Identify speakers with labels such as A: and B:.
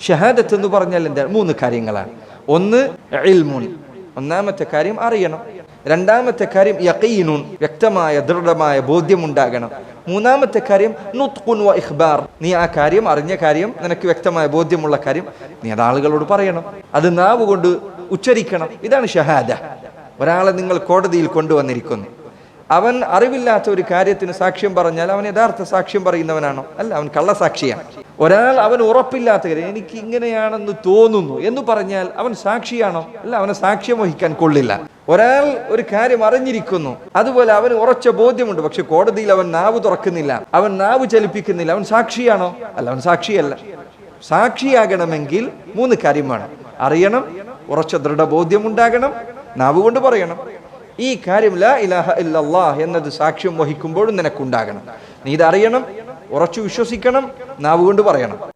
A: ഷഹാദത്ത് എന്ന് പറഞ്ഞാൽ എന്താ? മൂന്ന് കാര്യങ്ങളാണ്. ഒന്ന് ഇൽമുൻ. ഒന്നാമത്തെ കാര്യം അറിയണം. രണ്ടാമത്തെ കാര്യം യക്കീനുൻ വ്യക്തമായ ദൃഢമായ ബോധ്യമുണ്ടാകണം. മൂന്നാമത്തെ കാര്യം നുത്ഖുൻ വ ഇഖ്ബാർ. നീ ആ കാര്യം അറിഞ്ഞ കാര്യം നിനക്ക് വ്യക്തമായ ബോധ്യമുള്ള കാര്യം നീ അത് ആളുകളോട് പറയണം. അത് നാവ് കൊണ്ട് ഉച്ചരിക്കണം. ഇതാണ് ഷഹാദ. ഒരാളെ നിങ്ങൾ കോടതിയിൽ കൊണ്ടുവന്നിരിക്കുന്നു. അവൻ അറിവില്ലാത്ത ഒരു കാര്യത്തിന് സാക്ഷ്യം പറഞ്ഞാൽ അവൻ യഥാർത്ഥ സാക്ഷ്യം പറയുന്നവനാണോ? അല്ല അവൻ കള്ളസാക്ഷിയാണ്. ഒരാൾ അവൻ ഉറപ്പില്ലാത്തവരെ എനിക്ക് ഇങ്ങനെയാണെന്ന് തോന്നുന്നു എന്ന് പറഞ്ഞാൽ അവൻ സാക്ഷിയാണോ? അല്ല അവനെ സാക്ഷ്യം വഹിക്കാൻ കൊള്ളില്ല. ഒരാൾ ഒരു കാര്യം അറിഞ്ഞിരിക്കുന്നു അതുപോലെ അവന് ഉറച്ച ബോധ്യമുണ്ട് പക്ഷെ കോടതിയിൽ അവൻ നാവ് തുറക്കുന്നില്ല അവൻ നാവ് ചലിപ്പിക്കുന്നില്ല അവൻ സാക്ഷിയാണോ? അല്ല അവൻ സാക്ഷിയല്ല. സാക്ഷിയാകണമെങ്കിൽ മൂന്ന് കാര്യം വേണം. അറിയണം ഉറച്ച ദൃഢബോധ്യമുണ്ടാകണം നാവ് കൊണ്ട് പറയണം. ഈ കാര്യം ലാ ഇലാഹ ഇല്ലല്ലാഹ് എന്നത് സാക്ഷ്യം വഹിക്കുമ്പോഴും നിനക്കുണ്ടാകണം. നീ ഇത് അറിയണം ഉറച്ചു വിശ്വസിക്കണം നാവ് കൊണ്ട് പറയണം.